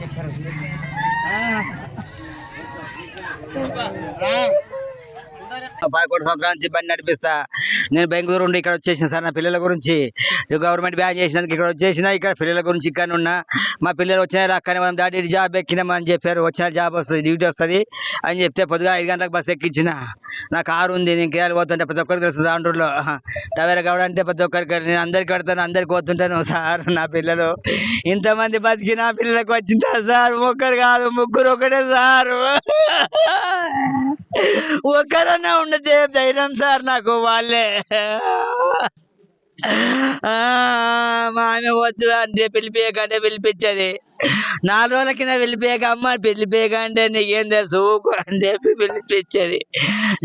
చేస్తారు పదకొండు సంవత్సరాల నుంచి బండి నడిపిస్తా. నేను బెంగళూరు ఉండి ఇక్కడ వచ్చేసిన సార్ నా పిల్లల గురించి. గవర్నమెంట్ బ్యాన్ చేసినందుకు ఇక్కడ వచ్చేసిన ఇక్కడ పిల్లల గురించి ఇక్కడ ఉన్నా. మా పిల్లలు వచ్చినారు అక్కనే మనం డాడీ జాబ్ ఎక్కినామా అని చెప్పారు. వచ్చిన జాబ్ వస్తుంది డ్యూటీ వస్తుంది అని చెప్తే పొద్దుగా ఐదు గంటలకు బస్సు ఎక్కించిన. నా కారు ఉంది నేను కేరళ పోతుంటే ప్రతి ఒక్కరికి వస్తుంది ఆండ్రూర్లో టవేర కావడంటే ప్రతి ఒక్కరికి నేను అందరికి కడతాను అందరికి పోతుంటాను సార్ నా పిల్లలు. ఇంతమంది బతికి నా పిల్లలకు వచ్చిందా సార్? ఒక్కరు కాదు ముగ్గురు ఒకటే సార్. ఒక్కరన్నా ఉండదే ధైర్యం సార్ నాకు వాళ్ళే. ఆ, మా ఆమె వద్దు అంటే పిలిపియకంటే పిలిపించేది. నాలుగు రోజుల కింద వెళ్ళిపోయాక అమ్మ పిలిపియకంటే నీకేం తెలుసు ఊకో అని చెప్పి పిలిపించేది.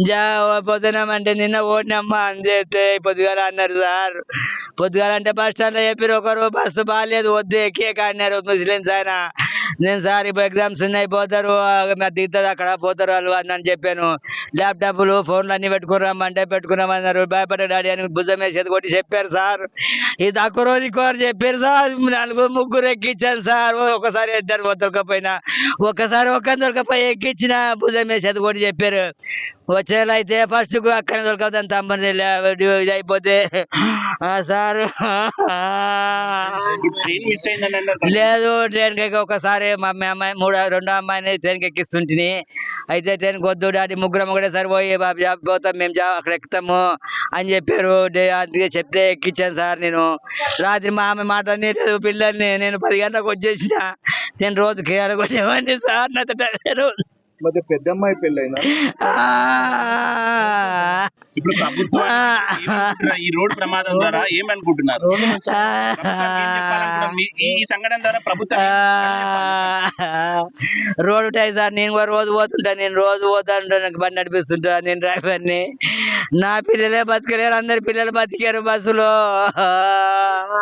జా పొద్దునమంటే నిన్న ఓడినమ్మా అని చెప్తే పొద్దుగాల అన్నారు సార్ పొద్దుగాల అంటే బస్ స్టాండ్లో చెప్పారు ఒకరు బస్సు బాగాలేదు వద్దు ఎక్కేక అన్నారు ముస్లిమ్స్ ఆయన. నేను సార్ ఇప్పుడు ఎగ్జామ్స్ ఉన్నాయి పోతారు దిగుతుంది అక్కడ పోతారు వాళ్ళు అని అని చెప్పాను. ల్యాప్టాప్లు ఫోన్లు అన్ని పెట్టుకున్నామంటే పెట్టుకున్నామన్నారు భయపడ్డ డాడీ అని భుజం వేసేది కొట్టి చెప్పారు సార్. ఇది తక్కువ రోజు ఇంకోరు చెప్పారు సార్. నలుగురు ముగ్గురు ఎక్కించాను సార్. ఒకసారి ఇద్దరు దొరకపోయినా ఒకసారి ఒక్క దొరకపోయి ఎక్కించిన భుజం వేసేది కొట్టి చెప్పారు. వచ్చేలా అయితే ఫస్ట్ అక్కడ దొరకదని తమ్మని ఇది అయిపోతే. ఆ సార్. లేదు ట్రైన్కి ఒకసారి మా అమ్మాయి అమ్మాయి మూడు రెండో అమ్మాయిని ట్రైన్కి ఎక్కిస్తుంటిని. అయితే ట్రైన్ వద్దు డాడీ ముగ్గురం ఒకటే సరిపోయి బాబు జాబ్ పోతాం మేము జాబ్ అక్కడ ఎక్కుతాము అని చెప్పారు. అందుకే చెప్తే ఎక్కించాను సార్ నేను. రాత్రి మా ఆమె మాట లేదు పిల్లల్ని నేను పది గంటలకు వచ్చేసిన. నేను రోజు కేరళ కొట్టేవాడిని సార్ నా రోజు మరి పెద్ద అమ్మాయి పెళ్ళైనా ఇప్పుడు ప్రభుత్వం ఈ రోడ్డు ప్రమాదం ద్వారా ఏమనుకుంటున్నారు? ఈ సంఘటన ద్వారా ప్రభుత్వం ఏం చెప్పాలనుకుంటున్నారు? రోడ్ ఉంటాయి సార్ నేను కూడా రోజు పోతుంటా నేను రోజు పోతా ఉంటాను నాకు బండి నడిపిస్తుంటా నేను డ్రైవర్ని నా పిల్లలే బతకలేరు అందరి పిల్లలు బతికారు బస్సులో.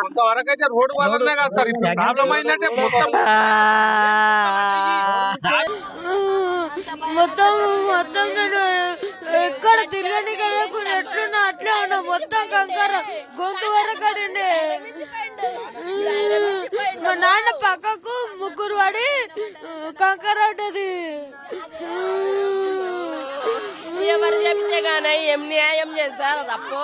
కొంతవరకు అయితే రోడ్డు వల్లనే కదా సార్ ఇప్పుడు ప్రాబ్లం అయిందంటే మొత్తం మొత్తం మొత్తం నేను ఎక్కడ తిరగని లేకుండా ఎట్లున్నా అట్లే ఉన్నా మొత్తం కంకర గొంతు వరకు అడిండే మా నాన్న పక్కకు ముగ్గురు పడి కంకర అడ్డది. ఎవరు చెప్తే గానీ ఏం న్యాయం చేస్తారు? తప్పు